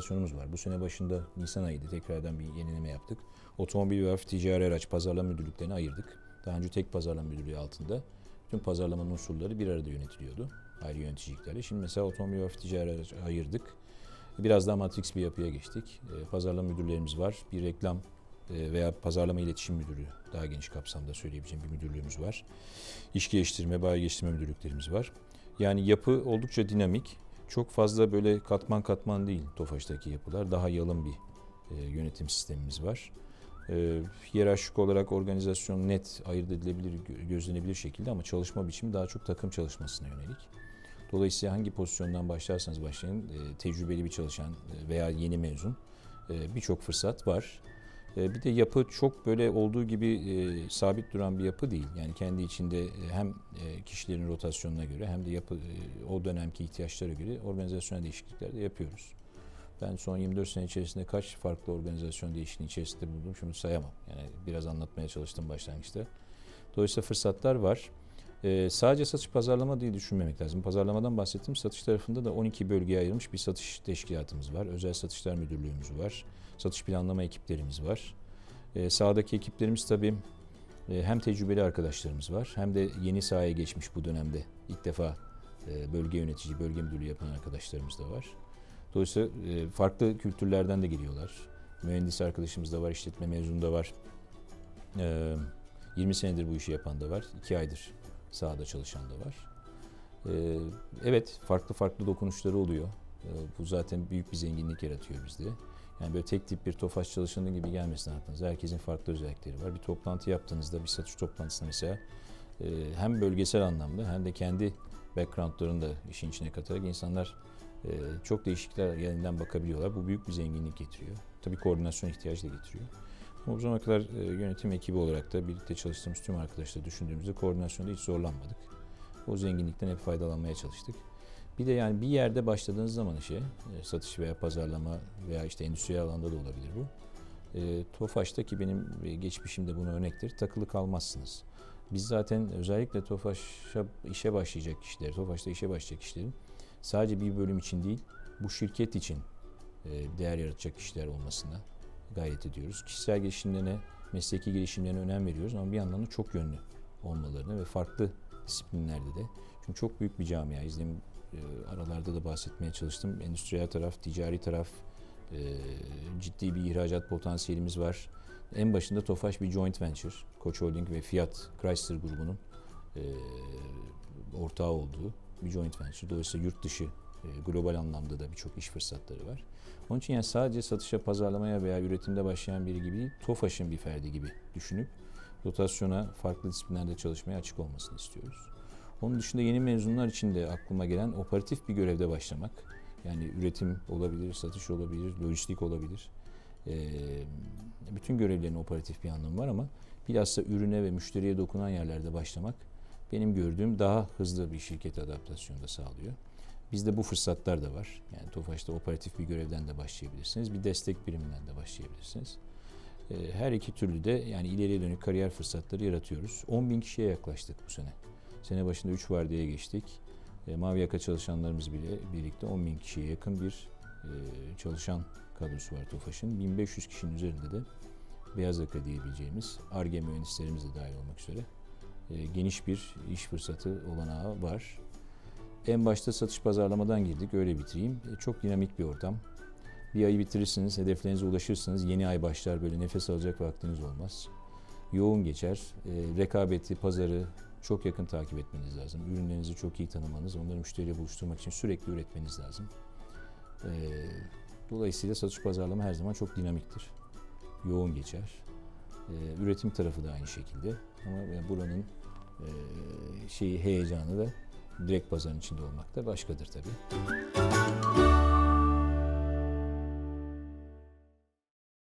organizasyonumuz var. Bu sene başında Nisan ayıydı. Tekrardan bir yenileme yaptık. Otomobil ve hafif ticari araç pazarlama müdürlüklerini ayırdık. Daha önce tek pazarlama müdürlüğü altında tüm pazarlamanın unsurları bir arada yönetiliyordu. Ayrı yöneticiliklerle. Şimdi mesela otomobil ve hafif ticari araç ayırdık. Biraz daha matrix bir yapıya geçtik. E, Pazarlama müdürlerimiz var. Bir reklam e, veya pazarlama iletişim müdürü daha geniş kapsamda söyleyebileceğim bir müdürlüğümüz var. İş geliştirme, bayi geliştirme müdürlüklerimiz var. Yani yapı oldukça dinamik. Çok fazla böyle katman katman değil Tofaş'taki yapılar. Daha yalın bir e, yönetim sistemimiz var. E, hiyerarşik olarak organizasyon net ayırt edilebilir, gö- gözlenebilir şekilde ama çalışma biçimi daha çok takım çalışmasına yönelik. Dolayısıyla hangi pozisyondan başlarsanız başlayın, e, tecrübeli bir çalışan e, veya yeni mezun e, birçok fırsat var. E, Bir de yapı çok böyle olduğu gibi e, sabit duran bir yapı değil. Yani kendi içinde e, hem e, kişilerin rotasyonuna göre hem de yapı e, o dönemki ihtiyaçlara göre organizasyonel değişiklikler de yapıyoruz. Ben son 24 sene içerisinde kaç farklı organizasyon değişikliği içerisinde bulundum şunu sayamam. Yani biraz anlatmaya çalıştım başlangıçta. Dolayısıyla fırsatlar var. Ee, sadece satış pazarlama diye düşünmemek lazım. Pazarlamadan bahsettim. Satış tarafında da 12 bölgeye ayrılmış bir satış teşkilatımız var. Özel satışlar müdürlüğümüz var. Satış planlama ekiplerimiz var. Ee, sahadaki ekiplerimiz tabii e, hem tecrübeli arkadaşlarımız var hem de yeni sahaya geçmiş bu dönemde ilk defa e, bölge yönetici, bölge müdürlüğü yapan arkadaşlarımız da var. Dolayısıyla e, farklı kültürlerden de geliyorlar. Mühendis arkadaşımız da var, işletme mezunu da var. E, 20 senedir bu işi yapan da var, 2 aydır sahada çalışan da var. E, evet, farklı farklı dokunuşları oluyor. E, bu zaten büyük bir zenginlik yaratıyor bizde. Yani böyle tek tip bir tofaş çalışanı gibi gelmesin aklınıza. Herkesin farklı özellikleri var. Bir toplantı yaptığınızda, bir satış toplantısında mesela e, hem bölgesel anlamda hem de kendi backgroundlarını da işin içine katarak insanlar e, çok değişikler yerinden bakabiliyorlar. Bu büyük bir zenginlik getiriyor. Tabii koordinasyon ihtiyacı da getiriyor. Bu zamana kadar e, yönetim ekibi olarak da birlikte çalıştığımız tüm arkadaşlar düşündüğümüzde koordinasyonda hiç zorlanmadık. O zenginlikten hep faydalanmaya çalıştık. Bir de yani bir yerde başladığınız zaman işe, e, satış veya pazarlama veya işte endüstriyel alanda da olabilir bu. E, Tofaş'ta ki benim e, geçmişimde buna örnektir, takılı kalmazsınız. Biz zaten özellikle Tofaş'a işe başlayacak kişiler, Tofaş'ta işe başlayacak kişilerin sadece bir bölüm için değil, bu şirket için değer yaratacak kişiler olmasına gayret ediyoruz. Kişisel gelişimlerine, mesleki gelişimlerine önem veriyoruz ama bir yandan da çok yönlü olmalarını ve farklı disiplinlerde de. Çünkü çok büyük bir camia. İzlediğim e, aralarda da bahsetmeye çalıştım. Endüstriyel taraf, ticari taraf, e, ciddi bir ihracat potansiyelimiz var. En başında Tofaş bir joint venture. Koç Holding ve Fiat Chrysler grubunun e, ortağı olduğu bir joint venture. Dolayısıyla yurt dışı global anlamda da birçok iş fırsatları var. Onun için yani sadece satışa, pazarlamaya veya üretimde başlayan biri gibi TOFAŞ'ın bir ferdi gibi düşünüp rotasyona, farklı disiplinlerde çalışmaya açık olmasını istiyoruz. Onun dışında yeni mezunlar için de aklıma gelen operatif bir görevde başlamak. Yani üretim olabilir, satış olabilir, lojistik olabilir. Ee, bütün görevlerin operatif bir anlamı var ama bilhassa ürüne ve müşteriye dokunan yerlerde başlamak benim gördüğüm daha hızlı bir şirket adaptasyonu da sağlıyor. Bizde bu fırsatlar da var. Yani TOFAŞ'ta operatif bir görevden de başlayabilirsiniz. Bir destek biriminden de başlayabilirsiniz. Ee, Her iki türlü de yani ileriye dönük kariyer fırsatları yaratıyoruz. 10 bin kişiye yaklaştık bu sene. Sene başında 3 vardiyaya geçtik. E, Mavi yaka çalışanlarımız bile birlikte 10 bin kişiye yakın bir e, çalışan kadrosu var TOFAŞ'ın. 1500 kişinin üzerinde de beyaz yaka diyebileceğimiz ARGE mühendislerimiz de dahil olmak üzere e, geniş bir iş fırsatı olanağı var. En başta satış pazarlamadan girdik, öyle bitireyim. E, çok dinamik bir ortam. Bir ayı bitirirsiniz, hedeflerinize ulaşırsınız. Yeni ay başlar, böyle nefes alacak vaktiniz olmaz. Yoğun geçer. E, rekabeti, pazarı çok yakın takip etmeniz lazım. Ürünlerinizi çok iyi tanımanız, onları müşteriyle buluşturmak için sürekli üretmeniz lazım. E, dolayısıyla satış pazarlama her zaman çok dinamiktir. Yoğun geçer. E, üretim tarafı da aynı şekilde. Ama yani buranın e, şeyi heyecanı da direkt pazarın içinde olmak da başkadır tabii.